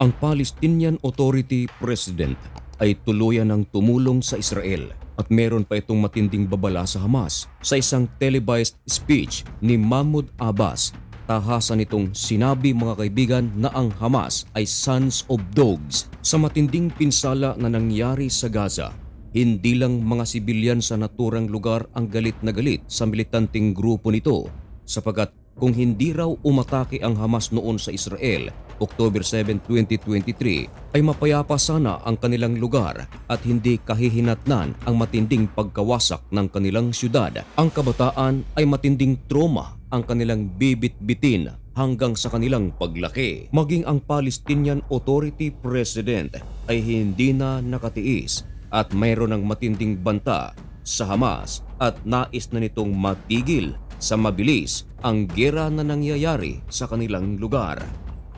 Ang Palestinian Authority President ay tuluyan ng tumulong sa Israel at meron pa itong matinding babala sa Hamas. Sa isang televised speech ni Mahmoud Abbas, tahasan itong sinabi mga kaibigan na ang Hamas ay sons of dogs sa matinding pinsala na nangyari sa Gaza. Hindi lang mga sibilyan sa naturang lugar ang galit na galit sa militanteng grupo nito sapagat kung hindi raw umatake ang Hamas noon sa Israel, October 7, 2023, ay mapayapa sana ang kanilang lugar at hindi kahihinatnan ang matinding pagkawasak ng kanilang syudad. Ang kabataan ay matinding trauma ang kanilang bibit-bitin hanggang sa kanilang paglaki. Maging ang Palestinian Authority President ay hindi na nakatiis at mayroon ng matinding banta sa Hamas at nais na nitong matigil sa mabilis ang gera na nangyayari sa kanilang lugar.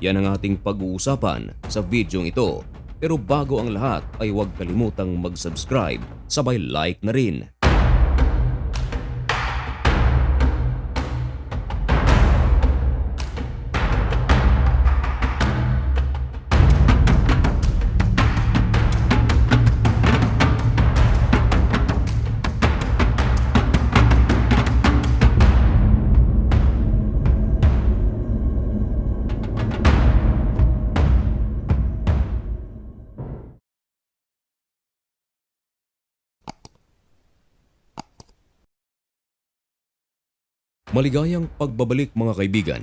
Yan ang ating pag-uusapan sa videong ito. Pero bago ang lahat ay huwag kalimutang mag-subscribe, sabay like na rin. Maligayang pagbabalik mga kaibigan.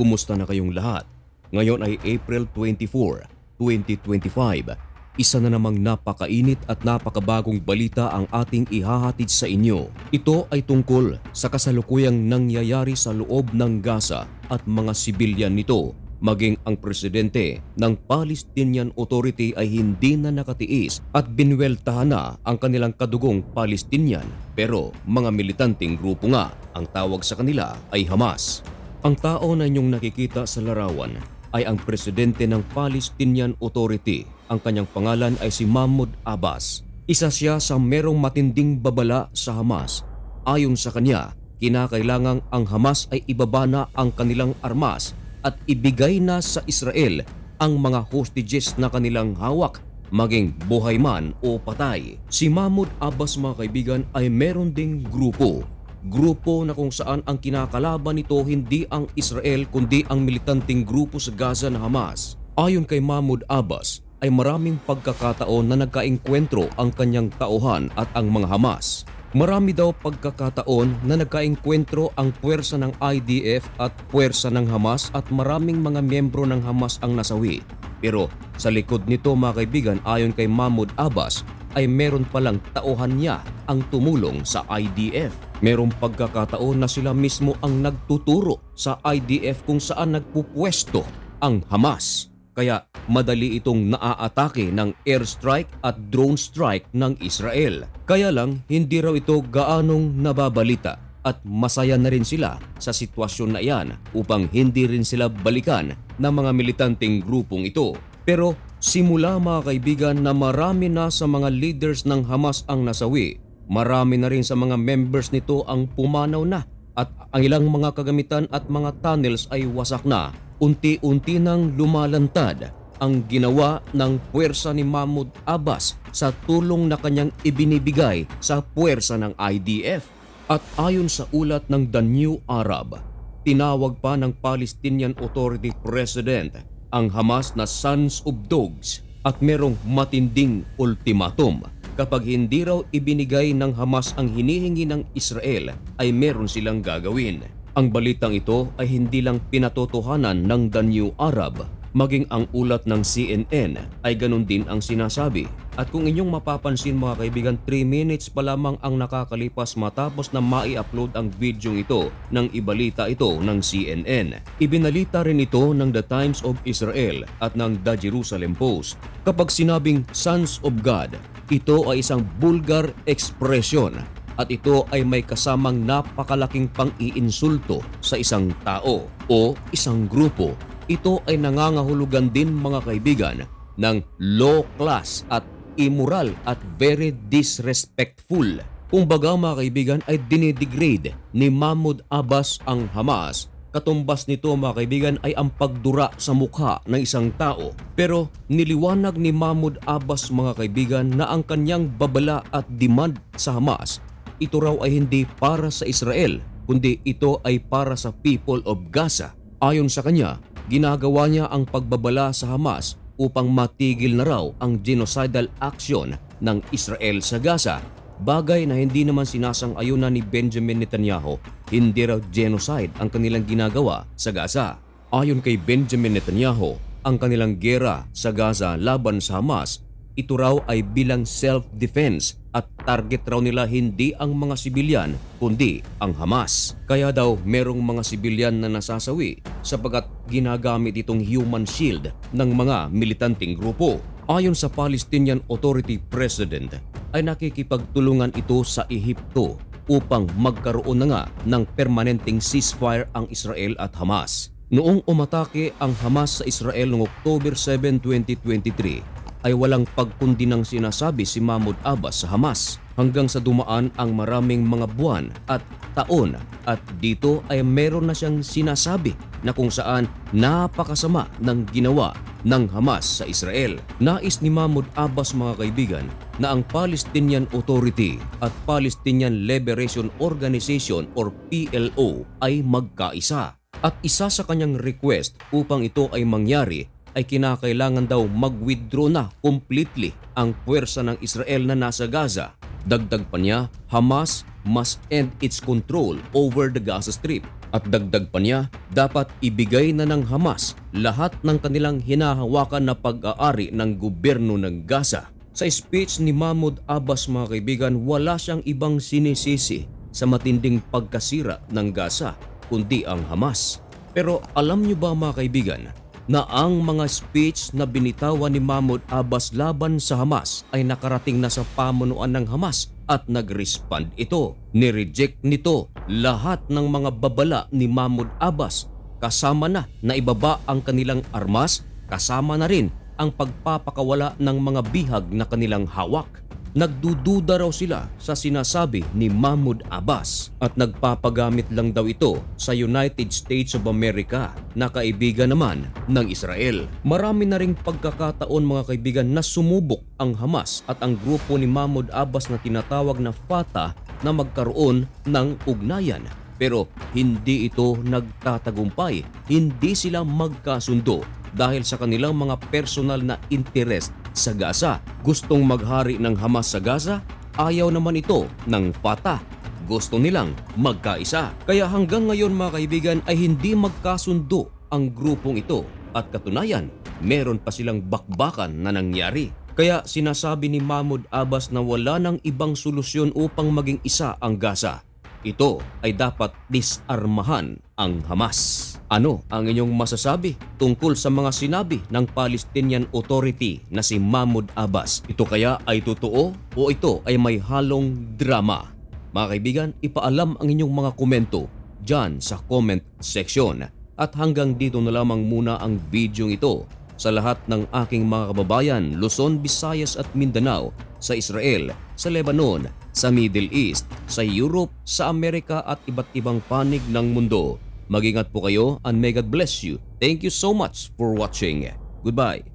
Kumusta na kayong lahat? Ngayon ay April 24, 2025. Isa na namang napakainit at napakabagong balita ang ating ihahatid sa inyo. Ito ay tungkol sa kasalukuyang nangyayari sa loob ng Gaza at mga sibilyan nito maging ang presidente ng Palestinian Authority ay hindi na nakatiis at binweltahan na ang kanilang kadugong Palestinian. Pero mga militanteng grupo nga, ang tawag sa kanila ay Hamas. Ang tao na inyong nakikita sa larawan ay ang presidente ng Palestinian Authority. Ang kanyang pangalan ay si Mahmoud Abbas. Isa siya sa merong matinding babala sa Hamas. Ayon sa kanya, kinakailangang ang Hamas ay ibaba na ang kanilang armas at ibigay na sa Israel ang mga hostages na kanilang hawak maging buhay man o patay. Si Mahmoud Abbas mga kaibigan ay meron ding grupo. Grupo na kung saan ang kinakalaban nito hindi ang Israel kundi ang militanteng grupo sa Gaza na Hamas. Ayon kay Mahmoud Abbas ay maraming pagkakataon na nagkaengkwentro ang kanyang tauhan at ang mga Hamas. Marami daw pagkakataon na nagkaengkwentro ang puwersa ng IDF at puwersa ng Hamas at maraming mga miyembro ng Hamas ang nasawi. Pero sa likod nito mga kaibigan ayon kay Mahmoud Abbas ay meron palang tauhan niya ang tumulong sa IDF. Merong pagkakataon na sila mismo ang nagtuturo sa IDF kung saan nagpupwesto ang Hamas. Kaya madali itong naaatake ng airstrike at drone strike ng Israel. Kaya lang hindi raw ito gaanong nababalita at masaya na rin sila sa sitwasyon na iyan upang hindi rin sila balikan ng mga militanteng grupong ito. Pero simula mga kaibigan na marami na sa mga leaders ng Hamas ang nasawi, marami na rin sa mga members nito ang pumanaw na at ang ilang mga kagamitan at mga tunnels ay wasak na unti-unti nang lumalantad ang ginawa ng puwersa ni Mahmoud Abbas sa tulong na kanyang ibinibigay sa puwersa ng IDF. At ayon sa ulat ng The New Arab, tinawag pa ng Palestinian Authority President ang Hamas na Sons of Dogs at merong matinding ultimatum. Kapag hindi raw ibinigay ng Hamas ang hinihingi ng Israel ay meron silang gagawin. Ang balitang ito ay hindi lang pinatotohanan ng The New Arab, maging ang ulat ng CNN ay ganun din ang sinasabi. At kung inyong mapapansin mga kaibigan, 3 minutes pa lamang ang nakakalipas matapos na mai-upload ang video ito ng ibalita ito ng CNN. Ibinalita rin ito ng The Times of Israel at ng The Jerusalem Post. Kapag sinabing Sons of God, ito ay isang vulgar expression at ito ay may kasamang napakalaking pang-iinsulto sa isang tao o isang grupo. Ito ay nangangahulugan din mga kaibigan ng low class at immoral at very disrespectful. Kung baga mga kaibigan ay dinidegrade ni Mahmoud Abbas ang Hamas Katumbas nito mga kaibigan ay ang pagdura sa mukha ng isang tao. Pero niliwanag ni Mahmoud Abbas mga kaibigan na ang kanyang babala at demand sa Hamas ito raw ay hindi para sa Israel kundi ito ay para sa people of Gaza. Ayon sa kanya, ginagawa niya ang pagbabala sa Hamas upang matigil na raw ang genocidal action ng Israel sa Gaza. Bagay na hindi naman sinasang-ayunan ni Benjamin Netanyahu, hindi raw genocide ang kanilang ginagawa sa Gaza. Ayon kay Benjamin Netanyahu, ang kanilang gera sa Gaza laban sa Hamas, ito raw ay bilang self-defense at target raw nila hindi ang mga sibilyan kundi ang Hamas. Kaya daw merong mga sibilyan na nasasawi sapagat ginagamit itong human shield ng mga militanteng grupo. Ayon sa Palestinian Authority President ay nakikipagtulungan ito sa Ehipto upang magkaroon na nga ng permanenteng ceasefire ang Israel at Hamas. Noong umatake ang Hamas sa Israel noong October 7, 2023 ay walang pagkundi ng sinasabi si Mahmoud Abbas sa Hamas hanggang sa dumaan ang maraming mga buwan at taon at dito ay meron na siyang sinasabi na kung saan napakasama ng ginawa ng Hamas sa Israel. Nais ni Mahmoud Abbas mga kaibigan na ang Palestinian Authority at Palestinian Liberation Organization or PLO ay magkaisa. At isa sa kanyang request upang ito ay mangyari ay kinakailangan daw mag-withdraw na completely ang puwersa ng Israel na nasa Gaza. Dagdag pa niya, Hamas must end its control over the Gaza Strip. At dagdag pa niya, dapat ibigay na ng Hamas lahat ng kanilang hinahawakan na pag-aari ng gobyerno ng Gaza. Sa speech ni Mahmoud Abbas mga kaibigan, wala siyang ibang sinisisi sa matinding pagkasira ng Gaza kundi ang Hamas. Pero alam niyo ba mga kaibigan, na ang mga speech na binitawan ni Mahmoud Abbas laban sa Hamas ay nakarating na sa pamunuan ng Hamas at nag-respond ito. Nireject nito lahat ng mga babala ni Mahmoud Abbas kasama na na ibaba ang kanilang armas kasama na rin ang pagpapakawala ng mga bihag na kanilang hawak. Nagdududa raw sila sa sinasabi ni Mahmoud Abbas at nagpapagamit lang daw ito sa United States of America na kaibigan naman ng Israel. Marami na ring pagkakataon mga kaibigan na sumubok ang Hamas at ang grupo ni Mahmoud Abbas na tinatawag na Fatah na magkaroon ng ugnayan pero hindi ito nagtatagumpay. Hindi sila magkasundo dahil sa kanilang mga personal na interest sa Gaza. Gustong maghari ng Hamas sa Gaza, ayaw naman ito ng Fatah. Gusto nilang magkaisa. Kaya hanggang ngayon mga kaibigan ay hindi magkasundo ang grupong ito at katunayan, meron pa silang bakbakan na nangyari. Kaya sinasabi ni Mahmoud Abbas na wala nang ibang solusyon upang maging isa ang Gaza. Ito ay dapat disarmahan ang Hamas. Ano ang inyong masasabi tungkol sa mga sinabi ng Palestinian Authority na si Mahmoud Abbas? Ito kaya ay totoo o ito ay may halong drama? Mga kaibigan, ipaalam ang inyong mga komento dyan sa comment section. At hanggang dito na lamang muna ang video ito sa lahat ng aking mga kababayan Luzon, Visayas at Mindanao, sa Israel, sa Lebanon, sa Middle East, sa Europe, sa Amerika at iba't ibang panig ng mundo. Magingat po kayo and may God bless you. Thank you so much for watching. Goodbye.